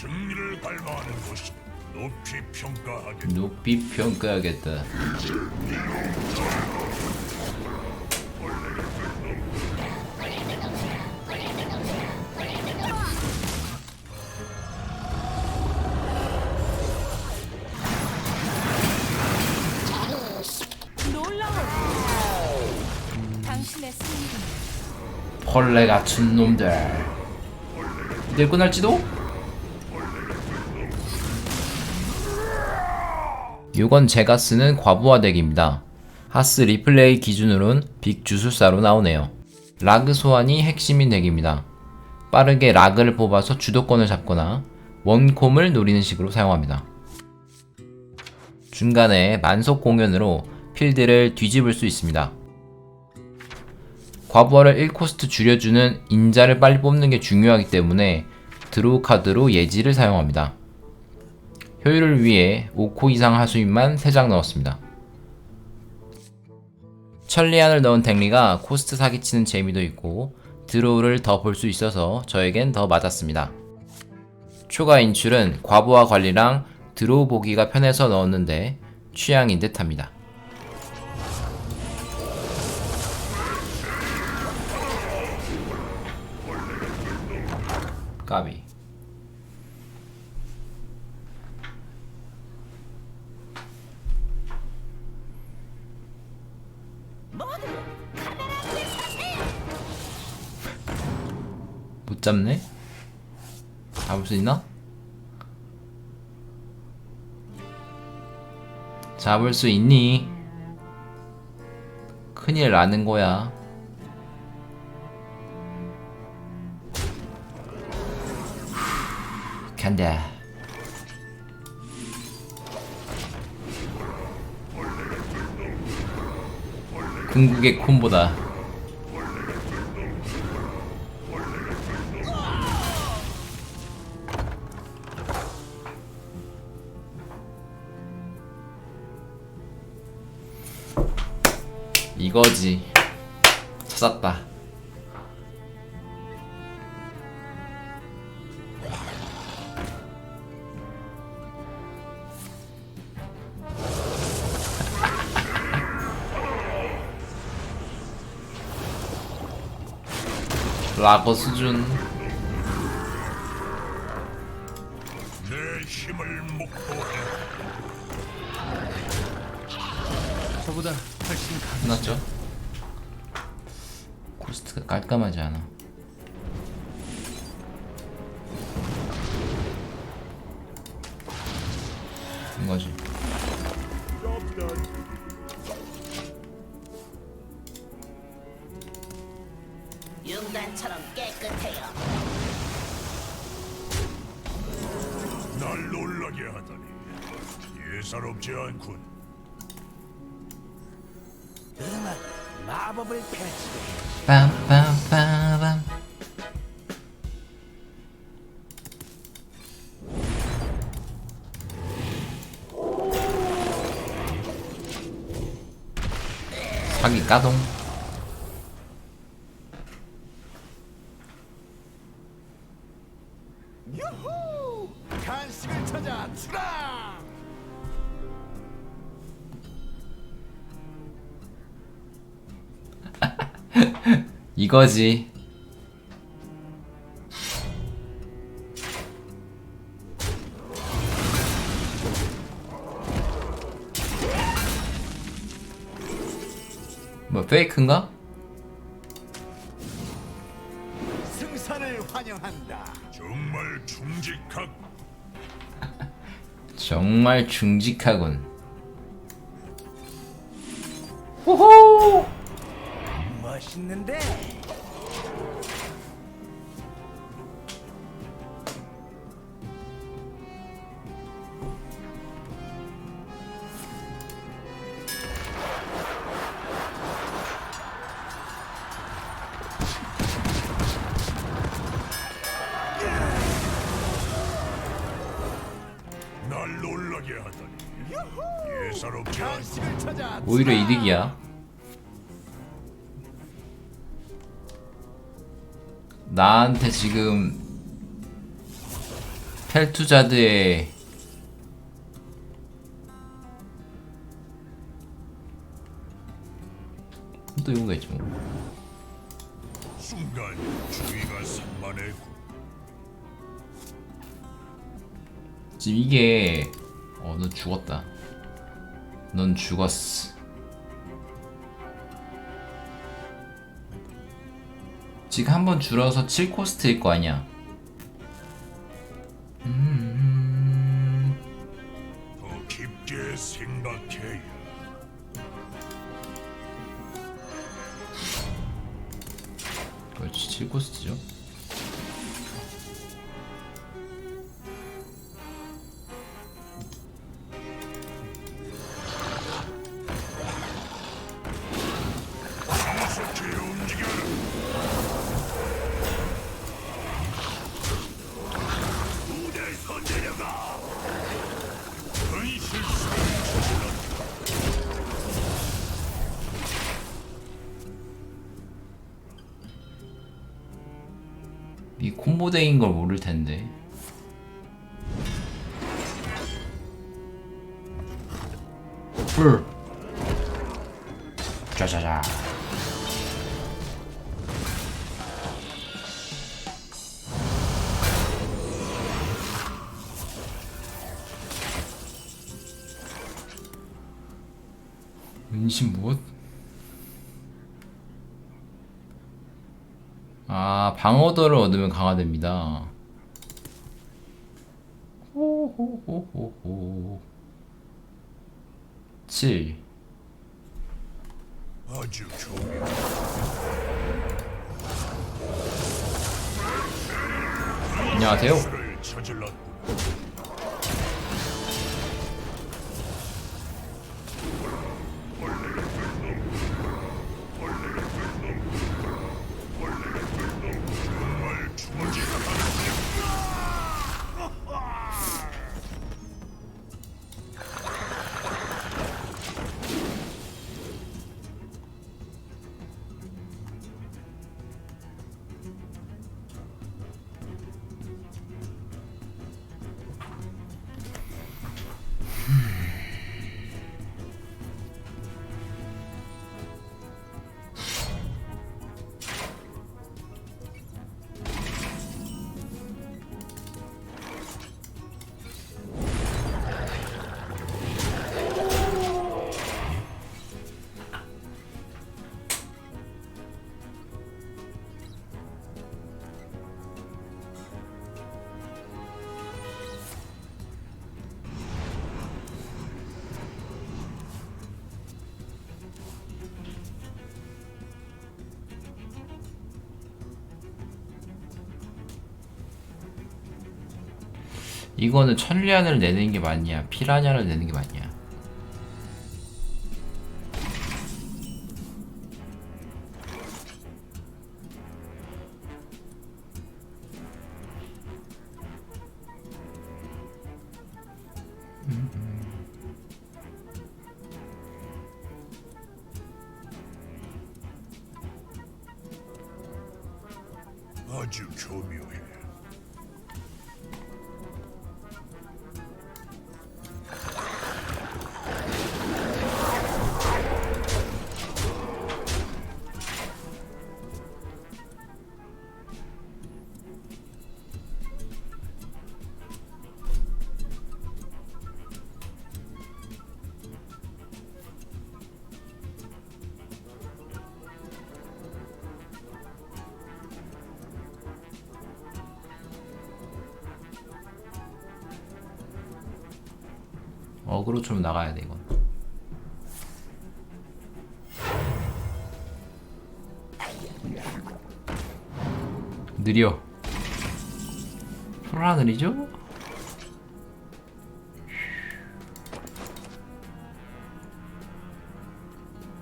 승리를 갈망하는 것이 높이 평가하게 높이 평가하겠다. 벌레 같은 놈들. 이들 끝날지도? 이건 제가 쓰는 과부하 덱입니다. 하스 리플레이 기준으론 빅 주술사로 나오네요. 라그 소환이 핵심인 덱입니다. 빠르게 라그를 뽑아서 주도권을 잡거나 원콤을 노리는 식으로 사용합니다. 중간에 만속 공연으로 필드를 뒤집을 수 있습니다. 과부하를 1코스트 줄여주는 인자를 빨리 뽑는 게 중요하기 때문에 드로우 카드로 예지를 사용합니다. 효율을 위해 5코 이상 하수인만 3장 넣었습니다. 천리안을 넣은 덱리가 코스트 사기치는 재미도 있고 드로우를 더 볼 수 있어서 저에겐 더 맞았습니다. 초과 인출은 과부하 관리랑 드로우 보기가 편해서 넣었는데 취향인 듯 합니다. 까비 잡네? 잡을 수 있나? 잡을 수 있니? 큰일 나는 거야. 간다. 궁극의 콤보다. 이거지. 찾았다. 라거 수준. 내 힘을 목도하라 저보다. 끝났죠? 코스트가 깔끔하지 않아. 이거지. 융단처럼 깨끗해요. 날 놀라게 하다니 예사롭지 않군 마법을 펼치게. 사기 까동. 이거지. 뭐 페이크인가? 승산을 환영한다. 정말 충직하고 정말 중직하군. 호호! 멋있는데. 날 놀라게 하다니 예사롭지 찾아. 오히려. 이득이야. 나한테 지금 펠투자드의 또 이런 거 있죠 뭐. 순간 주위가 산만했고 지금 이게 어 넌 죽었다 넌 죽었어 지금 한 번 줄어서 7코스트일 거 아니야. 음, 더 깊게 생각해야. 그렇지 7코스트죠 5대인 걸 모를 텐데. 풀. 짜자자. 은신 무엇? 아, 방어도를 얻으면 강화됩니다. 호호호호호. 7. 아주 교묘 안녕하세요. 이거는 천리안을 내는 게 맞냐, 피라냐를 내는 게 맞냐. 아주 교묘해 어그로 좀 나가야 돼, 이건. 느려. 풀하 느리죠?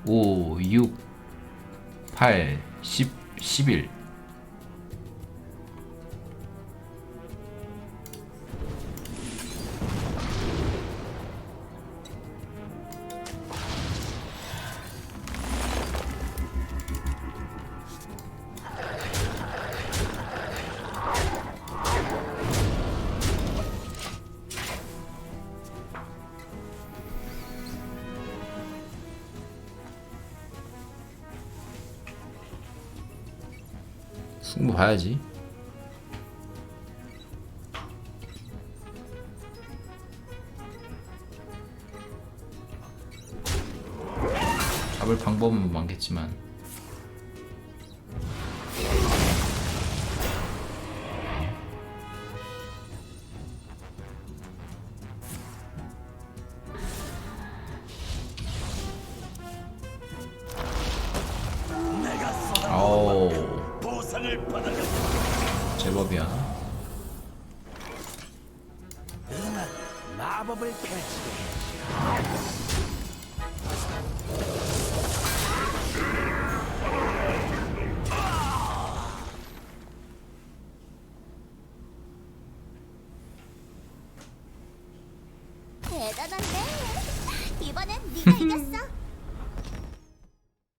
오, 6, 8, 10, 11. 승부 봐야지. 잡을 방법은 많겠지만 마법을 펼